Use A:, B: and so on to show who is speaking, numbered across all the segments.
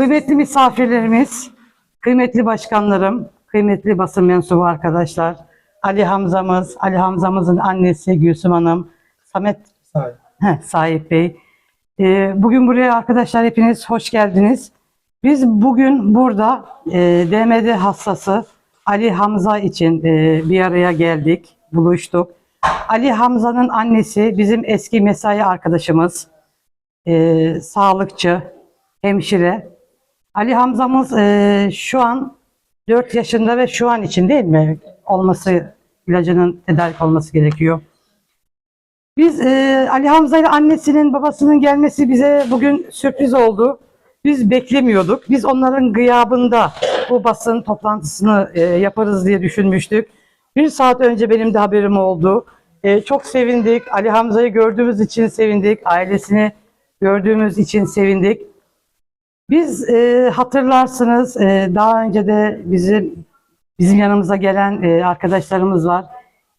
A: Kıymetli misafirlerimiz, kıymetli başkanlarım, kıymetli basın mensubu arkadaşlar, Ali Hamza'mız, Ali Hamza'mızın annesi Gülsüm Hanım, Samet
B: Sahip.
A: Heh, Sahip Bey. Ee, bugün buraya arkadaşlar hepiniz hoş geldiniz. Biz bugün burada e, DMD hastası Ali Hamza için e, bir araya geldik, buluştuk. Ali Hamza'nın annesi bizim eski mesai arkadaşımız, e, sağlıkçı, hemşire. Ali Hamza'mız e, şu an 4 yaşında ve şu an için değil mi olması, ilacının tedarik olması gerekiyor. Biz e, Ali Hamza ile annesinin babasının gelmesi bize bugün sürpriz oldu. Biz beklemiyorduk. Biz onların gıyabında bu basın toplantısını e, yaparız diye düşünmüştük. Bir saat önce benim de haberim oldu. E, çok sevindik. Ali Hamza'yı gördüğümüz için sevindik. Ailesini gördüğümüz için sevindik. Biz e, hatırlarsınız e, daha önce de bizim bizim yanımıza gelen e, arkadaşlarımız var.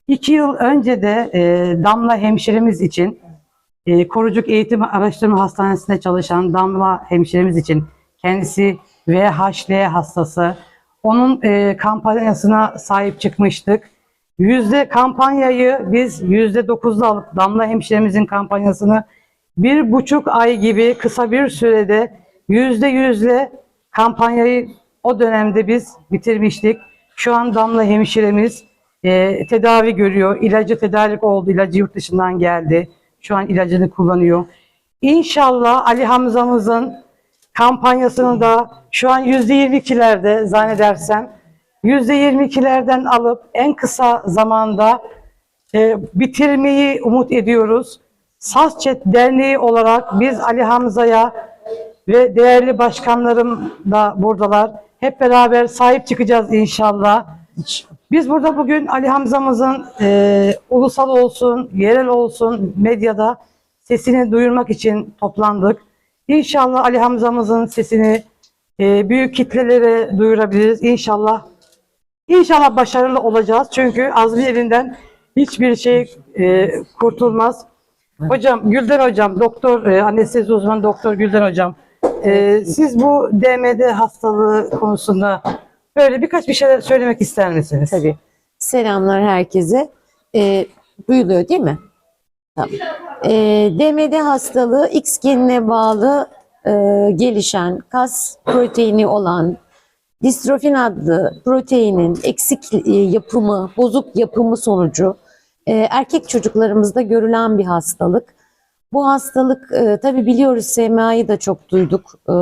A: İki yıl önce de e, Damla hemşiremiz için e, Korucuk Eğitim Araştırma Hastanesi'nde çalışan Damla hemşiremiz için kendisi VHL hastası. Onun e, kampanyasına sahip çıkmıştık. Yüzde kampanyayı biz yüzde dokuzda alıp Damla hemşiremizin kampanyasını bir buçuk ay gibi kısa bir sürede yüzde yüzle kampanyayı o dönemde biz bitirmiştik. Şu an Damla hemşiremiz e, tedavi görüyor. İlacı tedarik oldu. İlacı yurt dışından geldi. Şu an ilacını kullanıyor. İnşallah Ali Hamza'mızın kampanyasını da şu an %22'lerde zannedersem %22'lerden alıp en kısa zamanda e, bitirmeyi umut ediyoruz. Sazçet Derneği olarak biz Ali Hamza'ya ve değerli başkanlarım da buradalar. Hep beraber sahip çıkacağız inşallah. Biz burada bugün Ali Hamza'mızın e, ulusal olsun, yerel olsun medyada sesini duyurmak için toplandık. İnşallah Ali Hamza'mızın sesini e, büyük kitlelere duyurabiliriz. İnşallah İnşallah başarılı olacağız. Çünkü Azmi elinden hiçbir şey e, kurtulmaz. Hocam, Gülden Hocam, doktor, e, anestezi uzmanı doktor Gülden Hocam. E, siz bu DMD hastalığı konusunda böyle birkaç bir şeyler söylemek ister misiniz?
C: Tabii. Selamlar herkese. Ee, duyuluyor değil mi? Tamam. Ee, DMD hastalığı X genine bağlı e, gelişen kas proteini olan distrofin adlı proteinin eksik e, yapımı, bozuk yapımı sonucu e, erkek çocuklarımızda görülen bir hastalık. Bu hastalık e, tabii biliyoruz SMA'yı da çok duyduk. E,